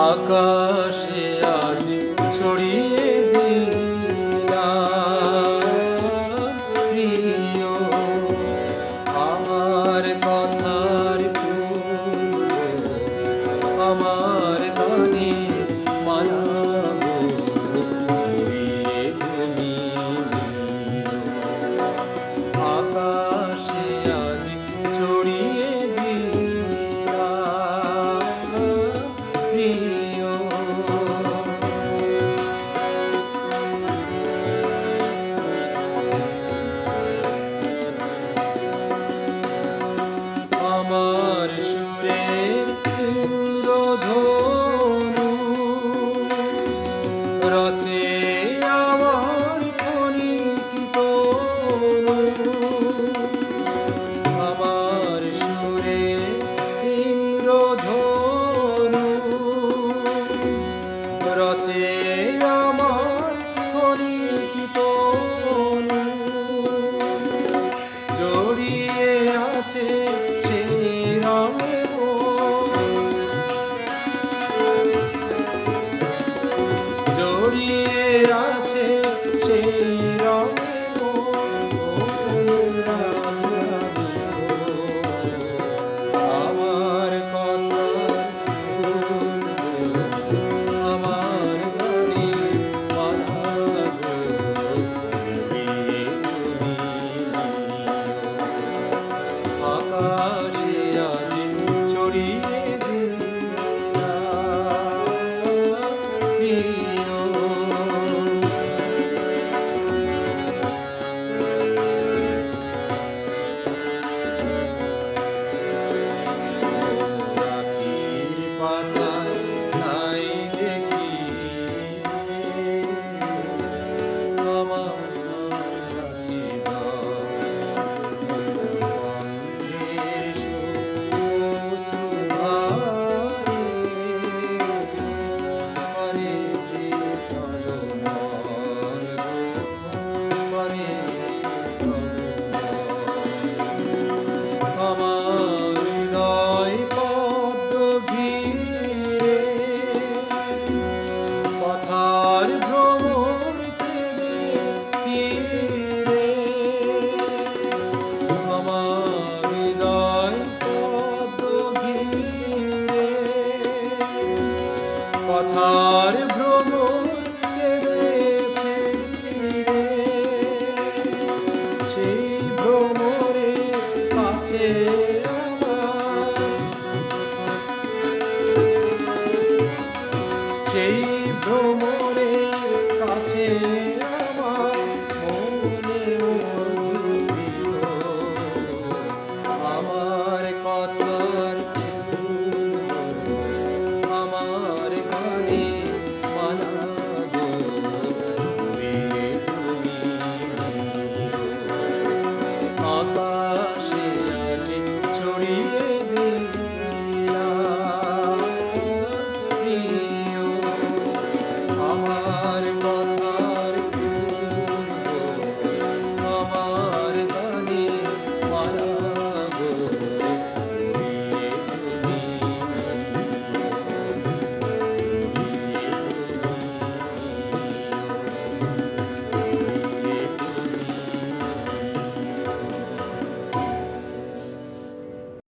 আকাশে আজ ছড়িয়ে প্রিয় আমার কথার আমার মাথার ভ্রমণ সেই ভ্রমণে কাছে সেই